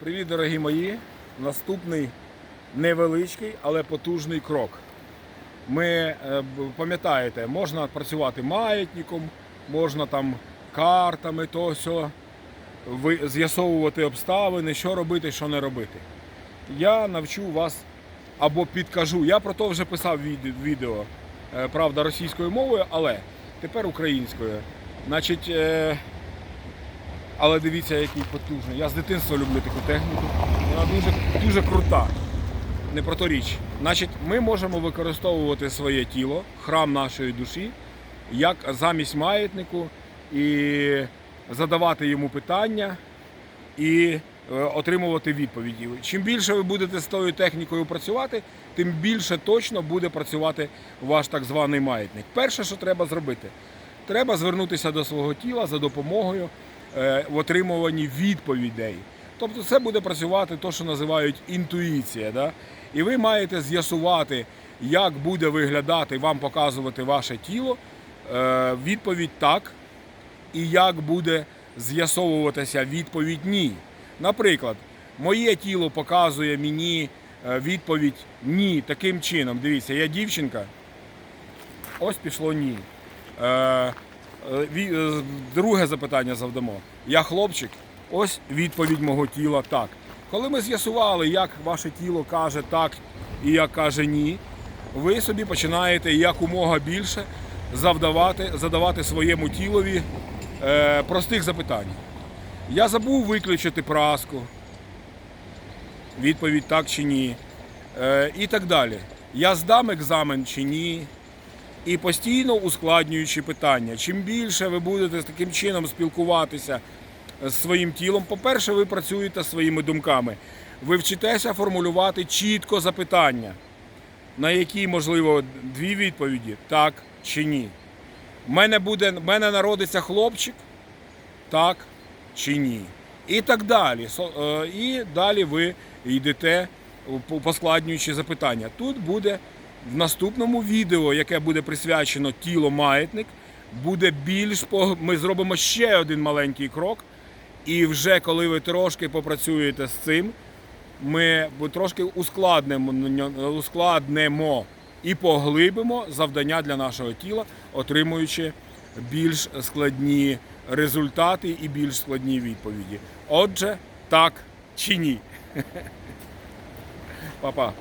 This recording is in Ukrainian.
Привіт, дорогі мої. Наступний невеличкий, але потужний крок. Ми е, пам'ятаєте, можна працювати маятником, можна там картами, то ви- з'ясовувати обставини, що робити, що не робити. Я навчу вас або підкажу. Я про то вже писав відео, е, правда, російською мовою, але тепер українською. Значить, е, але дивіться, який потужний. Я з дитинства люблю таку техніку. Вона дуже, дуже крута. Не про то річ. Значить, ми можемо використовувати своє тіло, храм нашої душі, як замість маятнику і задавати йому питання і е, отримувати відповіді. Чим більше ви будете з тою технікою працювати, тим більше точно буде працювати ваш так званий маятник. Перше, що треба зробити, треба звернутися до свого тіла за допомогою в отримуванні відповідей. Тобто це буде працювати те, що називають інтуїція. Да? І ви маєте з'ясувати, як буде виглядати вам показувати ваше тіло. Е, відповідь так, і як буде з'ясовуватися відповідь ні. Наприклад, моє тіло показує мені е, відповідь ні таким чином. Дивіться, я дівчинка, ось пішло ні. Е, е, друге запитання завдамо. Я хлопчик, ось відповідь мого тіла так. Коли ми з'ясували, як ваше тіло каже так і як каже ні, ви собі починаєте якомога більше завдавати, задавати своєму тілові е, простих запитань. Я забув виключити праску. Відповідь так чи ні. Е, і так далі. Я здам екзамен чи ні. І постійно ускладнюючи питання. Чим більше ви будете з таким чином спілкуватися з своїм тілом, по-перше, ви працюєте своїми думками. Ви вчитеся формулювати чітко запитання, на які, можливо, дві відповіді так чи ні. В мене, буде, в мене народиться хлопчик, так чи ні. І так далі. Е, І далі ви йдете, поскладнюючи запитання. Тут буде в наступному відео, яке буде присвячено тіло маятник, буде більш ми зробимо ще один маленький крок. І вже коли ви трошки попрацюєте з цим, ми трошки ускладнимо, ускладнимо і поглибимо завдання для нашого тіла, отримуючи більш складні результати і більш складні відповіді. Отже, так чи ні? Па-па.